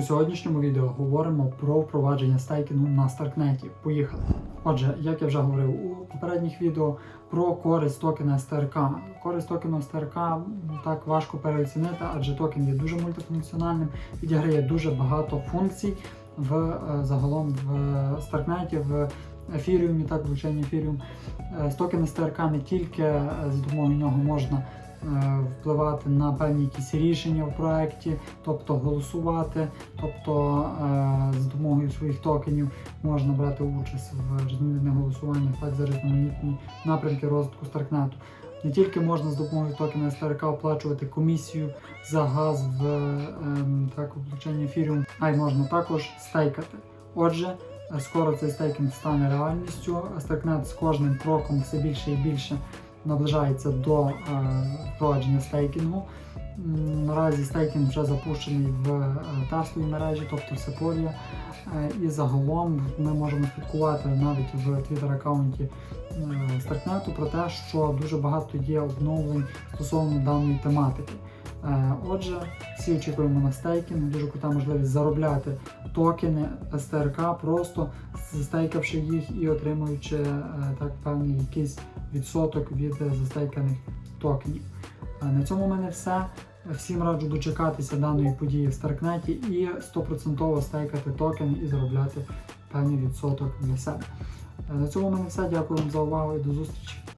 У сьогоднішньому відео говоримо про впровадження стейкінгу на Старкнеті. Поїхали. Отже, як я вже говорив у попередніх відео про користь токена СТРК. Користь токену СТРК так важко переоцінити, адже токен є дуже мультифункціональним, відіграє дуже багато функцій в е, загалом в Старкнеті, в ефіріумі, так, блокчейні ефіріум. З токена СТРК не тільки е, за допомогою нього можна впливати на певні якісь рішення в проєкті, тобто голосувати, тобто е, за допомогою своїх токенів можна брати участь в різноманітних голосуваннях, так за різноманітні напрямки розвитку Старкнету. Не тільки можна з допомогою токена СТРК оплачувати комісію за газ в ем, так, в ефіріум, а й можна також стейкати. Отже, е, скоро цей стейкінг стане реальністю. Старкнет з кожним кроком все більше і більше наближається до е, стейкінгу. Наразі стейкінг вже запущений в е, тестовій мережі, тобто в Sepolia. Е, І загалом ми можемо слідкувати навіть в твіттер-аккаунті стартнету про те, що дуже багато є обновлень стосовно даної тематики. Е, Отже, всі очікуємо на стейкінг, дуже крута можливість заробляти токени СТРК, просто застейкавши їх і отримуючи е, так певний якийсь відсоток від е, застейканих токенів. На цьому в мене все. Всім раджу дочекатися даної події в Старкнеті і 100% стейкати токени і заробляти певний відсоток для себе. На цьому в мене все. Дякую вам за увагу і до зустрічі.